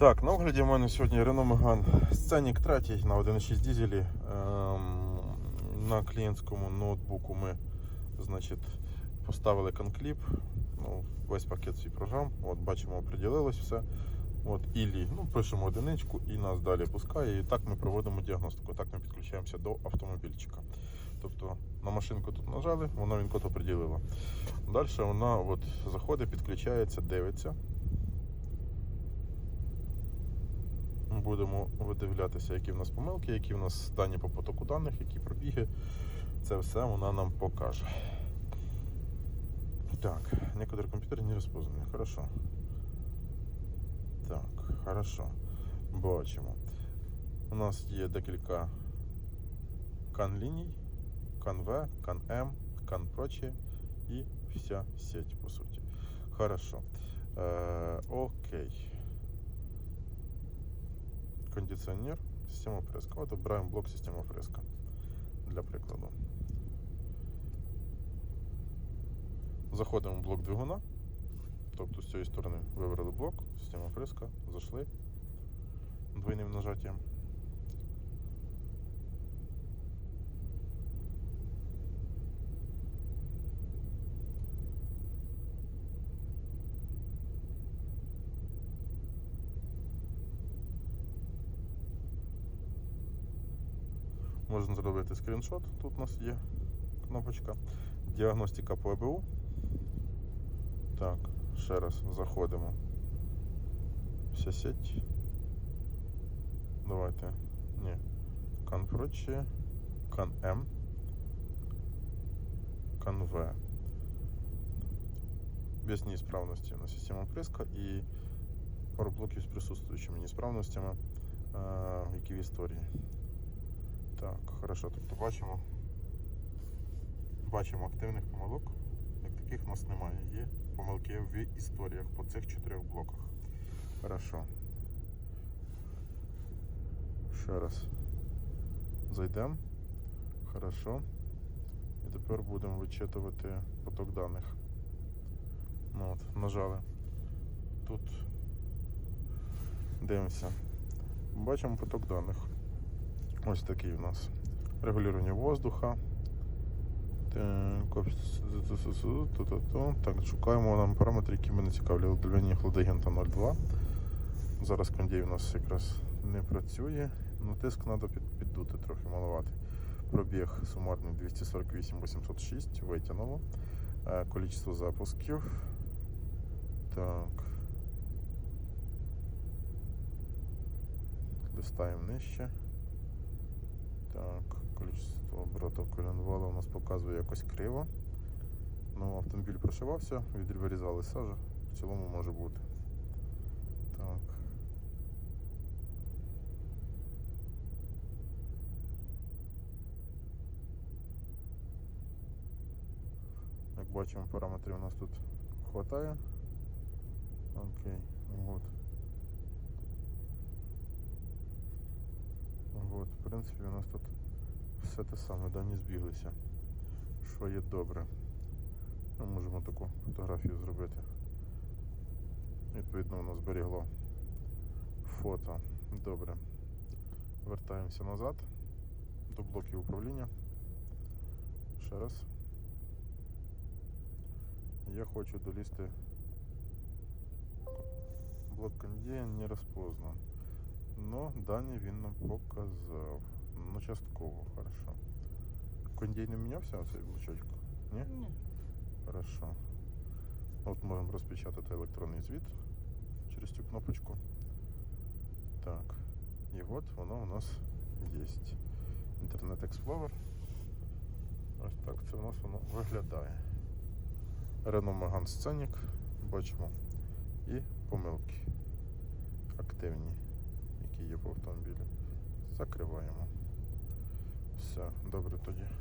Так, на огляді в мене сьогодні Renault Megane Scenic 3 на 1.6 дізелі. Ем, на клієнтському ноутбуку ми значить, поставили конкліп, ну, весь пакет свій програм. От, бачимо, оприділилось все. От, Ілі, ну, пишемо одиничку і нас далі пускає. І так ми проводимо діагностику, так ми підключаємося до автомобільчика. Тобто на машинку тут нажали, воно він код оприділило. Далі вона от, заходить, підключається, дивиться. Будемо видивлятися, які в нас помилки, які в нас дані по потоку даних, які пробіги. Це все вона нам покаже. Так, некоторые компьютеры не розпознані. Хорошо. Так, хорошо. Бачимо. У нас є декілька кан ліній, кан В, кан М, кан прочі і вся сеть, по суті. Хорошо. Е, окей. Кондиціонер, система фреска. От обираємо блок система фреска для прикладу. Заходимо в блок двигуна. Тобто з цієї сторони вибрали блок, система фреска, зайшли двойним нажаттям. Можна зробити скріншот. Тут у нас є кнопочка. Діагностика по АБУ. Так, ще раз заходимо. Вся сеть. Давайте. Ні. Кан прочі. Кан М. Кан В. Без неисправності на система приска і пару блоків з присутствуючими неисправностями, які в історії. Так, хорошо, тобто бачимо. Бачимо активних помилок. Як таких у нас немає. Є помилки в історіях по цих чотирьох блоках. Хорошо. Ще раз. Зайдемо. Хорошо. І тепер будемо вичитувати поток даних. Ну от, нажали. Тут дивимося. Бачимо поток даних. Ось такий у нас. Регулювання воздуха. Так, так, шукаємо нам параметри, які мене цікавлять. Давлення хладагента 0,2. Зараз кондей у нас якраз не працює. Ну, тиск треба під, піддути трохи малувати. Пробіг сумарний 248 806, витягнуло. Е, Количество запусків. Так. Листаємо нижче. Так, количество оборотів коленвала у нас показує якось криво. Ну, автомобіль прошивався, відрізали сажу. В цілому може бути. Так. Як бачимо, параметрів у нас тут хватає. Окей, от. От, в принципі, у нас тут все те саме, дані збіглися. Що є добре. Ми можемо таку фотографію зробити. Відповідно, воно зберігло фото. Добре. Вертаємося назад до блоків управління. Ще раз. Я хочу долізти. Блок кондея не розпознан. Но дані він нам показав. Ну, частково, хорошо. Кондей не мінявся оцей блочочок? Ні? Ні. Хорошо. От можемо розпечатати електронний звіт через цю кнопочку. Так. І от воно у нас є. Internet Explorer. Ось так це у нас воно виглядає. Renault Megane Scenic. Бачимо. І помилки активні, які є по автомобілі. Закриваємо. Все, добре тоді.